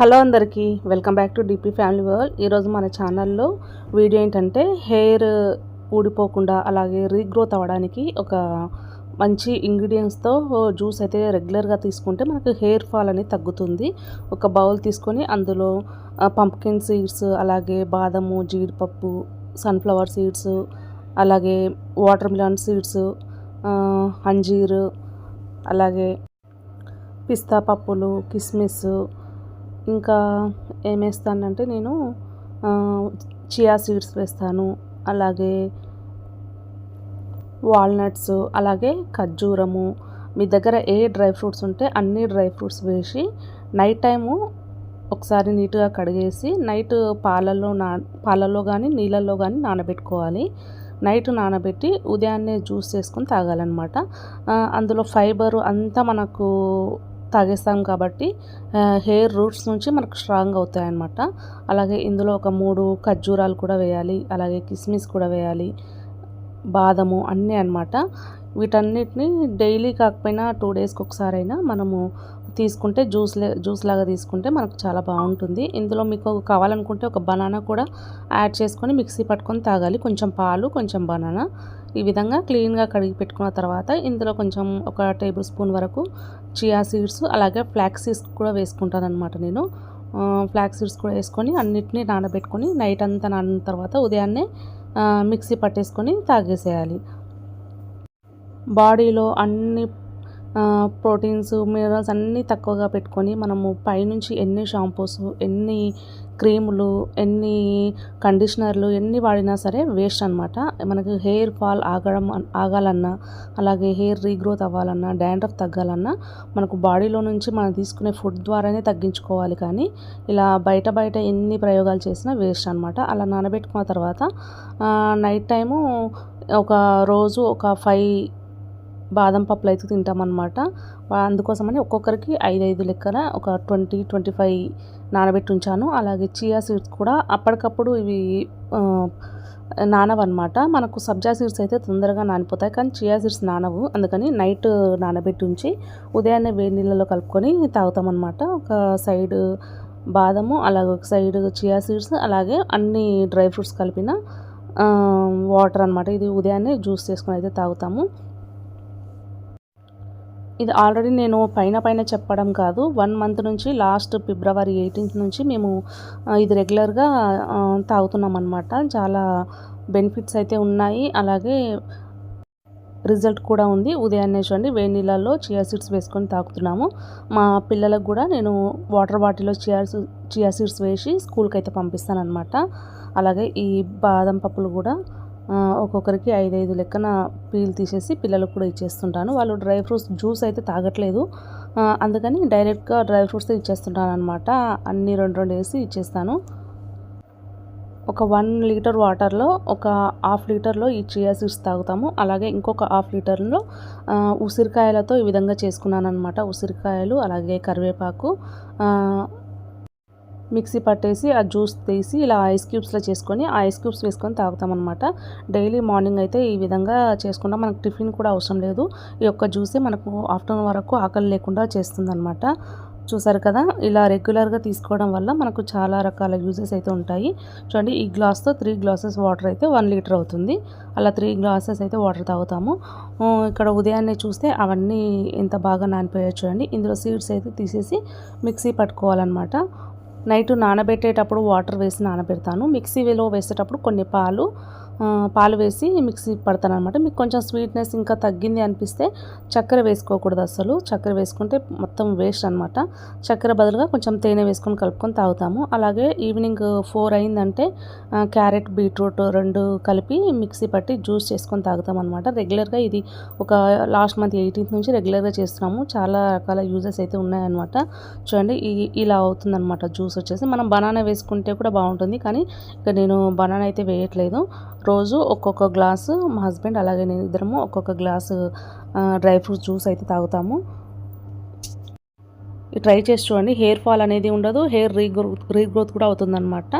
Hello అందరికీ welcome back to DP family world. ఈరోజు మన ఛానల్లో వీడియో ఏంటంటే హెయిర్ ఊడిపోకుండా అలాగే రీగ్రోత్ అవ్వడానికి ఒక మంచి ఇంగ్రీడియంట్స్తో జ్యూస్ అయితే రెగ్యులర్గా తీసుకుంటే మనకు హెయిర్ ఫాల్ అనేది తగ్గుతుంది. ఒక బౌల్ తీసుకొని అందులో పంప్కిన్ సీడ్స్ అలాగే బాదము జీడిపప్పు సన్ఫ్లవర్ సీడ్స్ అలాగే వాటర్ మిలన్ సీడ్స్ అంజీరు అలాగే పిస్తా పప్పులు కిస్మిస్ ఇంకా ఏమేస్తానంటే నేను చియా సీడ్స్ వేస్తాను. అలాగే వాల్నట్స్ అలాగే ఖర్జూరము. మీ దగ్గర ఏ డ్రై ఫ్రూట్స్ ఉంటే అన్ని డ్రై ఫ్రూట్స్ వేసి నైట్ టైము ఒకసారి నీట్గా కడిగేసి నైట్ పాలల్లో నా పాలల్లో కానీ నీళ్ళల్లో కానీ నానబెట్టుకోవాలి. నైట్ నానబెట్టి ఉదయాన్నే జ్యూస్ చేసుకొని తాగాలన్నమాట. అందులో ఫైబర్ అంతా మనకు తాగేస్తాం కాబట్టి హెయిర్ రూట్స్ నుంచి మనకు స్ట్రాంగ్ అవుతాయి అన్నమాట అలాగే ఇందులో ఒక మూడు ఖర్జూరాలు కూడా వేయాలి అలాగే కిస్మిస్ కూడా వేయాలి బాదము అన్నీ అనమాట వీటన్నిటిని డైలీ కాకపోయినా టూ డేస్కి ఒకసారి అయినా మనము తీసుకుంటే జ్యూస్ జ్యూస్ లాగా తీసుకుంటే మనకు చాలా బాగుంటుంది. ఇందులో మీకు కావాలనుకుంటే ఒక బనానా కూడా యాడ్ చేసుకొని మిక్సీ పట్టుకొని తాగాలి. కొంచెం పాలు కొంచెం బనానా. ఈ విధంగా క్లీన్గా కడిగి పెట్టుకున్న తర్వాత ఇందులో కొంచెం ఒక టేబుల్ స్పూన్ వరకు చియా సీడ్స్ అలాగే ఫ్లాక్స్ సీడ్స్ కూడా వేసుకుంటాను అనమాట నేను ఫ్లాక్స్ సీడ్స్ కూడా వేసుకొని అన్నిటినీ నానబెట్టుకొని నైట్ అంతా నానిన తర్వాత ఉదయాన్నే మిక్సీ పట్టేసుకొని తాగేసేయాలి. బాడీలో అన్ని ప్రోటీన్స్ మినరల్స్ అన్నీ తక్కువగా పెట్టుకొని మనము పైనుంచి ఎన్ని షాంపూస్ ఎన్ని క్రీములు ఎన్ని కండిషనర్లు ఎన్ని వాడినా సరే వేస్ట్ అనమాట మనకు హెయిర్ ఫాల్ ఆగడం ఆగాలన్నా అలాగే హెయిర్ రీగ్రోత్ అవ్వాలన్నా డాండ్రఫ్ తగ్గాలన్నా మనకు బాడీలో నుంచి మనం తీసుకునే ఫుడ్ ద్వారానే తగ్గించుకోవాలి. కానీ ఇలా బయట బయట ఎన్ని ప్రయోగాలు చేసినా వేస్ట్ అనమాట అలా నానబెట్టుకున్న తర్వాత నైట్ టైము ఒక రోజు ఒక ఫైవ్ బాదం పప్పులు అయితే తింటామన్నమాట. అందుకోసమని ఒక్కొక్కరికి ఐదు ఐదు లెక్కన ఒక ట్వంటీ ట్వంటీ ఫైవ్ నానబెట్టి ఉంచాను. అలాగే చియా సీడ్స్ కూడా అప్పటికప్పుడు ఇవి నానవన్నమాట. మనకు సబ్జా సీడ్స్ అయితే తొందరగా నానిపోతాయి. కానీ చియా సీడ్స్ నానవు. అందుకని నైట్ నానబెట్టి ఉంచి ఉదయాన్నే వేడి నీళ్ళలో కలుపుకొని తాగుతామన్నమాట. ఒక సైడ్ బాదము అలాగే ఒక సైడ్ చియా సీడ్స్ అలాగే అన్ని డ్రై ఫ్రూట్స్ కలిపిన వాటర్ అనమాట ఇది ఉదయాన్నే జ్యూస్ చేసుకొని అయితే తాగుతాము. ఇది ఆల్రెడీ నేను పైన పైన చెప్పడం కాదు. వన్ మంత్ నుంచి లాస్ట్ ఫిబ్రవరి ఎయిటీన్త్ నుంచి మేము ఇది రెగ్యులర్గా తాగుతున్నాం అనమాట చాలా బెనిఫిట్స్ అయితే ఉన్నాయి. అలాగే రిజల్ట్ కూడా ఉంది. ఉదయాన్నే చూడండి వేడి నీళ్ళల్లో చియా సీడ్స్ వేసుకొని తాగుతున్నాము. మా పిల్లలకు కూడా నేను వాటర్ బాటిల్లో చియా చియా సీడ్స్ వేసి స్కూల్కి అయితే పంపిస్తాను అనమాట అలాగే ఈ బాదం పప్పులు కూడా ఒక్కొక్కరికి ఐదు ఐదు లెక్కన పీల్ తీసేసి పిల్లలకు కూడా ఇచ్చేస్తుంటాను. వాళ్ళు డ్రై ఫ్రూట్స్ జ్యూస్ అయితే తాగట్లేదు. అందుకని డైరెక్ట్గా డ్రై ఫ్రూట్స్ ఇచ్చేస్తుంటాను అనమాట అన్నీ రెండు రెండు వేసి ఇచ్చేస్తాను. ఒక వన్ లీటర్ వాటర్లో ఒక హాఫ్ లీటర్లో ఈ చియా సీడ్స్ తాగుతాము. అలాగే ఇంకొక హాఫ్ లీటర్లో ఉసిరికాయలతో ఈ విధంగా చేసుకున్నాను అనమాట ఉసిరికాయలు అలాగే కరివేపాకు మిక్సీ పట్టేసి ఆ జ్యూస్ తీసి ఇలా ఐస్ క్యూబ్స్లో చేసుకొని ఆ ఐస్ క్యూబ్స్ వేసుకొని తాగుతామన్నమాట డైలీ మార్నింగ్ అయితే ఈ విధంగా చేసుకుంటాం. మనకు టిఫిన్ కూడా అవసరం లేదు. ఈ యొక్క జ్యూసే మనకు ఆఫ్టర్నూన్ వరకు ఆకలి లేకుండా చేస్తుందన్నమాట. చూసారు కదా ఇలా రెగ్యులర్గా తీసుకోవడం వల్ల మనకు చాలా రకాల యూజెస్ అయితే ఉంటాయి. చూడండి ఈ గ్లాస్తో త్రీ గ్లాసెస్ వాటర్ అయితే వన్ లీటర్ అవుతుంది. అలా త్రీ గ్లాసెస్ అయితే వాటర్ తాగుతాము. ఇక్కడ ఉదయాన్నే చూస్తే అవన్నీ ఎంత బాగా నానిపోయాయి చూడండి. ఇందులో సీడ్స్ అయితే తీసేసి మిక్సీ పట్టుకోవాలన్నమాట. నైట్ నానబెట్టేటప్పుడు వాటర్ వేసి నానబెడతాను. మిక్సీలో వేసేటప్పుడు కొన్ని పాలు పాలు వేసి మిక్సీ పడతాను అనమాట మీకు కొంచెం స్వీట్నెస్ ఇంకా తగ్గింది అనిపిస్తే చక్కెర వేసుకోకూడదు అసలు చక్కెర వేసుకుంటే మొత్తం వేస్ట్ అనమాట చక్కెర బదులుగా కొంచెం తేనె వేసుకొని కలుపుకొని తాగుతాము. అలాగే ఈవినింగ్ ఫోర్ అయిందంటే క్యారెట్ బీట్రూట్ రెండు కలిపి మిక్సీ పట్టి జ్యూస్ చేసుకొని తాగుతాం అనమాట రెగ్యులర్గా ఇది ఒక లాస్ట్ మంత్ ఎయిటీన్త్ నుంచి రెగ్యులర్గా చేస్తున్నాము. చాలా రకాల యూజెస్ అయితే ఉన్నాయన్నమాట. చూడండి ఇలా అవుతుందన్నమాట జ్యూస్ వచ్చేసి. మనం బనానా వేసుకుంటే కూడా బాగుంటుంది. కానీ ఇక నేను బనానా అయితే వేయట్లేదు. రోజు ఒక్కొక్క గ్లాసు మా హస్బెండ్ అలాగే నేను ఇద్దరము ఒక్కొక్క గ్లాసు డ్రై ఫ్రూట్స్ జ్యూస్ అయితే తాగుతాము. ట్రై చేసి చూడండి హెయిర్ ఫాల్ అనేది ఉండదు హెయిర్ రీగ్రోత్ రీగ్రోత్ కూడా అవుతుందన్నమాట.